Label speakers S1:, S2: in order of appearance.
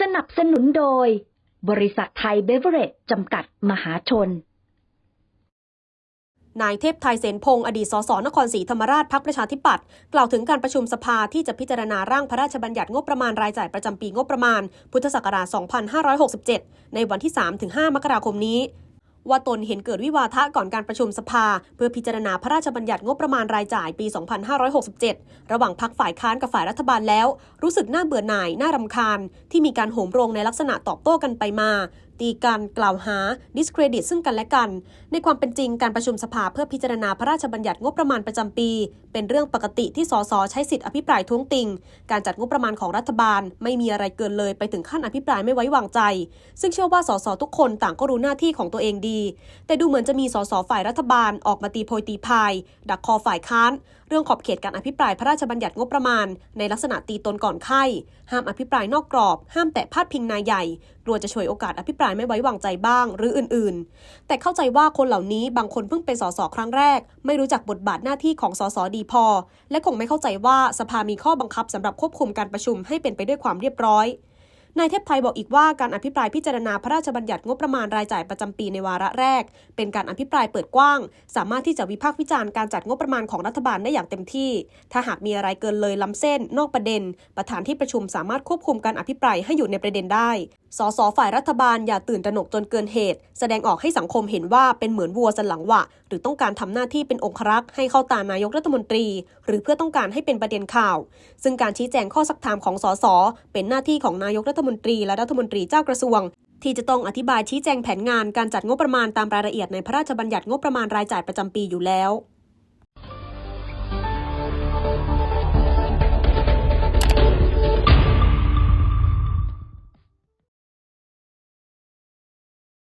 S1: สนับสนุนโดย บริษัทไทยเบเวอเรจจำกัดมหาชน
S2: นายเทพไทยเสนพงศ์อดีตสสนครศรีธรรมราชพักประชาธิปัตย์กล่าวถึงการประชุมสภาที่จะพิจารณาร่างพระราชบัญญัติงบประมาณรายจ่ายประจำปีงบประมาณ พุทธศักราช 2567 ในวันที่ 3-5 มกราคมนี้ ว่าตนเห็นเกิดวิวาทะก่อนการประชุมสภา เพื่อพิจารณาพระราชบัญญัติงบประมาณรายจ่ายปี 2567 ระหว่างพักฝ่ายค้านกับฝ่ายรัฐบาลแล้ว รู้สึกน่าเบื่อหน่าย น่ารำคาญ ที่มีการโหมโรงในลักษณะตอบโต้กันไปมาตีกันกล่าวหา ดิสเครดิต ซึ่งกันและกัน ในความเป็นจริงการประชุมสภาเพื่อพิจารณาพระราชบัญญัติงบประมาณประจำปี เป็นเรื่องปกติที่สสใช้สิทธิอภิปรายท้วงติง การจัดงบประมาณของรัฐบาล ไม่มีอะไรเกินเลยไปถึงขั้นอภิปรายไม่ไว้วางใจ ซึ่งเชื่อว่าสสทุกคนต่างก็รู้หน้าที่ของตัวเองดี แต่ดูเหมือนจะมีสสฝ่ายรัฐบาลออกมาตีโพยตีพาย ดักคอฝ่ายค้าน เรื่องขอบเขตการอภิปรายพระราชบัญญัติงบประมาณ ในลักษณะตีตนก่อนไข้ ห้ามอภิปรายนอกกรอบ ห้ามแตะพาดพิงนายใหญ่กลัวจะฉวยโอกาสอภิปรายไม่ไว้วางใจบ้าง หรืออื่นๆ แต่เข้าใจว่าคนเหล่านี้บางคนเพิ่งเป็นสสครั้งแรก ไม่รู้จักบทบาทหน้าที่ของสสดีพอ และคงไม่เข้าใจว่าสภามีข้อบังคับสำหรับควบคุมการประชุมให้เป็นไปด้วยความเรียบร้อยนายเทพไทยบอกอีกว่าการอภิปรายพิจารณาพระราชบัญญัติงบประมาณรายจ่ายประจำปีในวาระแรก เป็นการอภิปรายเปิดกว้าง สามารถที่จะวิพากษ์วิจารณ์การจัดงบประมาณของรัฐบาลได้อย่างเต็มที่ ถ้าหากมีอะไรเกินเลยล้ำเส้น นอกประเด็น ประธานที่ประชุมสามารถควบคุมการอภิปรายให้อยู่ในประเด็นได้ สสฝ่ายรัฐบาลอย่าตื่นตระหนกจนเกินเหตุ แสดงออกให้สังคมเห็นว่าเป็นเหมือนวัวสันหลังวะ หรือต้องการทำหน้าที่เป็นองครักษ์ให้เข้าตานายกรัฐมนตรี หรือเพื่อต้องการให้เป็นประเด็นข่าว ซึ่งการชี้แจงข้อสักถามของสสเป็นหน้าที่ของนายกรัฐมนตรีและรัฐมนตรีเจ้ากระทรวงที่จะต้องอธิบายชี้แจงแผนงานการจัดงบประมาณตามรายละเอียดในพระราชบัญญัติงบประมาณรายจ่ายประจำปีอยู่แล้ว